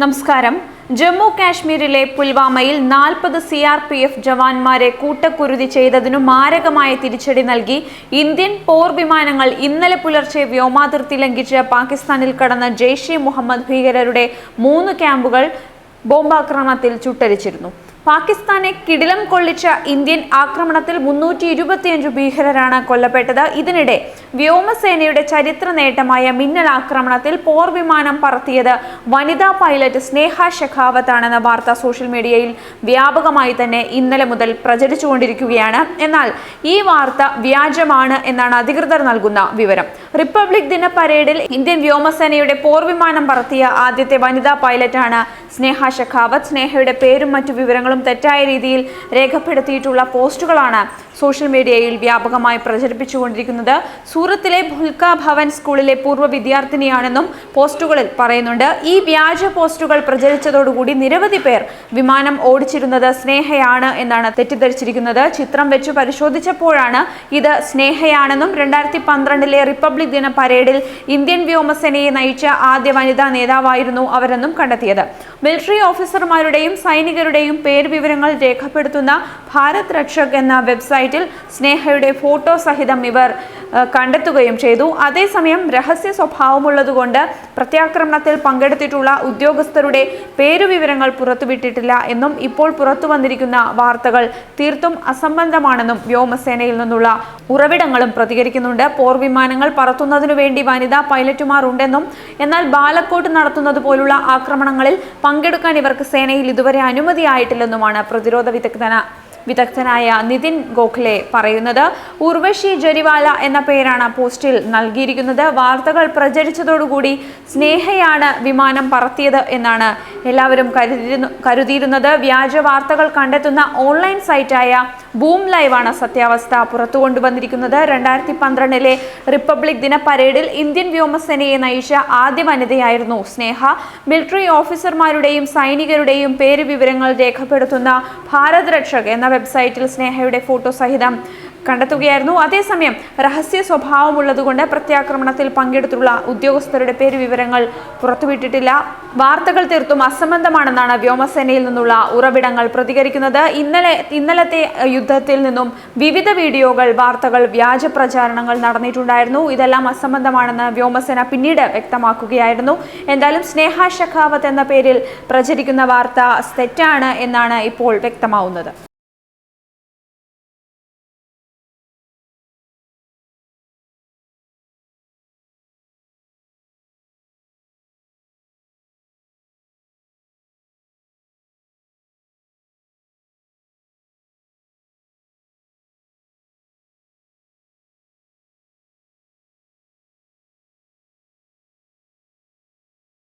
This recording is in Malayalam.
നമസ്കാരം. ജമ്മു കാശ്മീരിലെ പുൽവാമയിൽ നാൽപ്പത് സി ആർ പി എഫ് ജവാന്മാരെ കൂട്ടക്കുരുതി ചെയ്തതിനു മാരകമായ തിരിച്ചടി നൽകി. ഇന്ത്യൻ പോർ വിമാനങ്ങൾ ഇന്നലെ പുലർച്ചെ വ്യോമാതിർത്തി ലംഘിച്ച് പാകിസ്ഥാനിൽ കടന്ന ജെയ്ഷെ മുഹമ്മദ് ഭീകരരുടെ മൂന്ന് ക്യാമ്പുകൾ ബോംബാക്രമണത്തിൽ ചുട്ടരിച്ചിരുന്നു. പാകിസ്ഥാനെ കിടിലം കൊള്ളിച്ച ഇന്ത്യൻ ആക്രമണത്തിൽ മുന്നൂറ്റി ഇരുപത്തിയഞ്ച് ഭീകരരാണ് കൊല്ലപ്പെട്ടത്. ഇതിനിടെ വ്യോമസേനയുടെ ചരിത്ര നേട്ടമായ മിന്നൽ ആക്രമണത്തിൽ പോർ വിമാനം പറത്തിയത് വനിതാ പൈലറ്റ് സ്നേഹ ഷെഖാവത്ത് ആണെന്ന വാർത്ത സോഷ്യൽ മീഡിയയിൽ വ്യാപകമായി തന്നെ ഇന്നലെ മുതൽ പ്രചരിച്ചുകൊണ്ടിരിക്കുകയാണ്. എന്നാൽ ഈ വാർത്ത വ്യാജമാണ് എന്നാണ് അധികൃതർ നൽകുന്ന വിവരം. റിപ്പബ്ലിക് ദിന പരേഡിൽ ഇന്ത്യൻ വ്യോമസേനയുടെ പോർ വിമാനം പറത്തിയ ആദ്യത്തെ വനിതാ പൈലറ്റാണ് സ്നേഹ ഷെഖാവത്ത് സ്നേഹയുടെ പേരും മറ്റു വിവരങ്ങളും തെറ്റായ രീതിയിൽ രേഖപ്പെടുത്തിയിട്ടുള്ള പോസ്റ്റുകളാണ് സോഷ്യൽ മീഡിയയിൽ വ്യാപകമായി പ്രചരിപ്പിച്ചുകൊണ്ടിരിക്കുന്നത്. സൂറത്തിലെ ഭുൽക്ക ഭവൻ സ്കൂളിലെ പൂർവ വിദ്യാർത്ഥിനിയാണെന്നും പോസ്റ്റുകളിൽ പറയുന്നുണ്ട്. ഈ വ്യാജ പോസ്റ്റുകൾ പ്രചരിച്ചതോടുകൂടി നിരവധി പേർ വിമാനം ഓടിച്ചിരുന്നത് സ്നേഹയാണ് എന്നാണ് തെറ്റിദ്ധരിച്ചിരിക്കുന്നത്. ചിത്രം വെച്ച് പരിശോധിച്ചപ്പോഴാണ് ഇത് സ്നേഹയാണെന്നും രണ്ടായിരത്തി പന്ത്രണ്ടിലെ റിപ്പബ്ലിക് ദിന പരേഡിൽ ഇന്ത്യൻ വ്യോമസേനയെ നയിച്ച ആദ്യ വനിതാ നേതാവായിരുന്നു അവരെന്നും കണ്ടെത്തിയത്. മിലിറ്ററി ഓഫീസർമാരുടെയും സൈനികരുടെയും പേര് വിവരങ്ങൾ രേഖപ്പെടുത്തുന്ന ഭാരത് രക്ഷക് എന്ന വെബ്സൈറ്റിൽ സ്നേഹയുടെ ഫോട്ടോ സഹിതം ഇവർ കണ്ടെത്തുകയും ചെയ്തു. അതേസമയം രഹസ്യ സ്വഭാവമുള്ളതുകൊണ്ട് പ്രത്യാക്രമണത്തിൽ പങ്കെടുത്തിട്ടുള്ള ഉദ്യോഗസ്ഥരുടെ പേരുവിവരങ്ങൾ പുറത്തുവിട്ടിട്ടില്ല എന്നും ഇപ്പോൾ പുറത്തു വന്നിരിക്കുന്ന വാർത്തകൾ തീർത്തും അസംബന്ധമാണെന്നും വ്യോമസേനയിൽ നിന്നുള്ള ഉറവിടങ്ങളും പ്രതികരിക്കുന്നുണ്ട്. പോർ വിമാനങ്ങൾ പറത്തുന്നതിനു വേണ്ടി വനിതാ പൈലറ്റുമാർ ഉണ്ടെന്നും എന്നാൽ ബാലക്കോട്ട് നടത്തുന്നത് പോലുള്ള ആക്രമണങ്ങളിൽ പങ്കെടുക്കാൻ ഇവർക്ക് സേനയിൽ ഇതുവരെ അനുമതിയായിട്ടില്ലെന്നുമാണ് പ്രതിരോധ വിദഗ്ധന വിദഗ്ധനായ നിതിൻ ഗോഖലെ പറയുന്നത്. ഉർവശി ജരിവാല എന്ന പേരാണ് പോസ്റ്റിൽ നൽകിയിരിക്കുന്നത്. വാർത്തകൾ പ്രചരിച്ചതോടുകൂടി സ്നേഹയാണ് വിമാനം പറത്തിയത് എന്നാണ് എല്ലാവരും കരുതിയിരുന്നു കരുതിയിരുന്നത്. വ്യാജ വാർത്തകൾ കണ്ടെത്തുന്ന ഓൺലൈൻ സൈറ്റായ ബൂം ലൈവാണ് സത്യാവസ്ഥ പുറത്തു കൊണ്ടുവന്നിരിക്കുന്നത്. രണ്ടായിരത്തി പന്ത്രണ്ടിലെ റിപ്പബ്ലിക് ദിന പരേഡിൽ ഇന്ത്യൻ വ്യോമസേനയെ നയിച്ച ആദ്യ വനിതയായിരുന്നു സ്നേഹ. മിലിറ്ററി ഓഫീസർമാരുടെയും സൈനികരുടെയും പേര് വിവരങ്ങൾ രേഖപ്പെടുത്തുന്ന ഭാരത് രക്ഷക് എന്ന വെബ്സൈറ്റിൽ സ്നേഹയുടെ ഫോട്ടോ സഹിതം കണ്ടെത്തുകയായിരുന്നു. അതേസമയം രഹസ്യ സ്വഭാവമുള്ളതുകൊണ്ട് പ്രത്യാക്രമണത്തിൽ പങ്കെടുത്തുള്ള ഉദ്യോഗസ്ഥരുടെ പേര് വിവരങ്ങൾ പുറത്തുവിട്ടിട്ടില്ല. വാർത്തകൾ തീർത്തും അസംബന്ധമാണെന്നാണ് വ്യോമസേനയിൽ നിന്നുള്ള ഉറവിടങ്ങൾ പ്രതികരിക്കുന്നത്. ഇന്നലെ ഇന്നലത്തെ യുദ്ധത്തിൽ നിന്നും വിവിധ വീഡിയോകൾ വാർത്തകൾ വ്യാജ പ്രചാരണങ്ങൾ നടന്നിട്ടുണ്ടായിരുന്നു. ഇതെല്ലാം അസംബന്ധമാണെന്ന് വ്യോമസേന പിന്നീട് വ്യക്തമാക്കുകയായിരുന്നു. എന്തായാലും സ്നേഹ ഷെഖാവത്ത് എന്ന പേരിൽ പ്രചരിക്കുന്ന വാർത്ത തെറ്റാണ് എന്നാണ് ഇപ്പോൾ വ്യക്തമാവുന്നത്.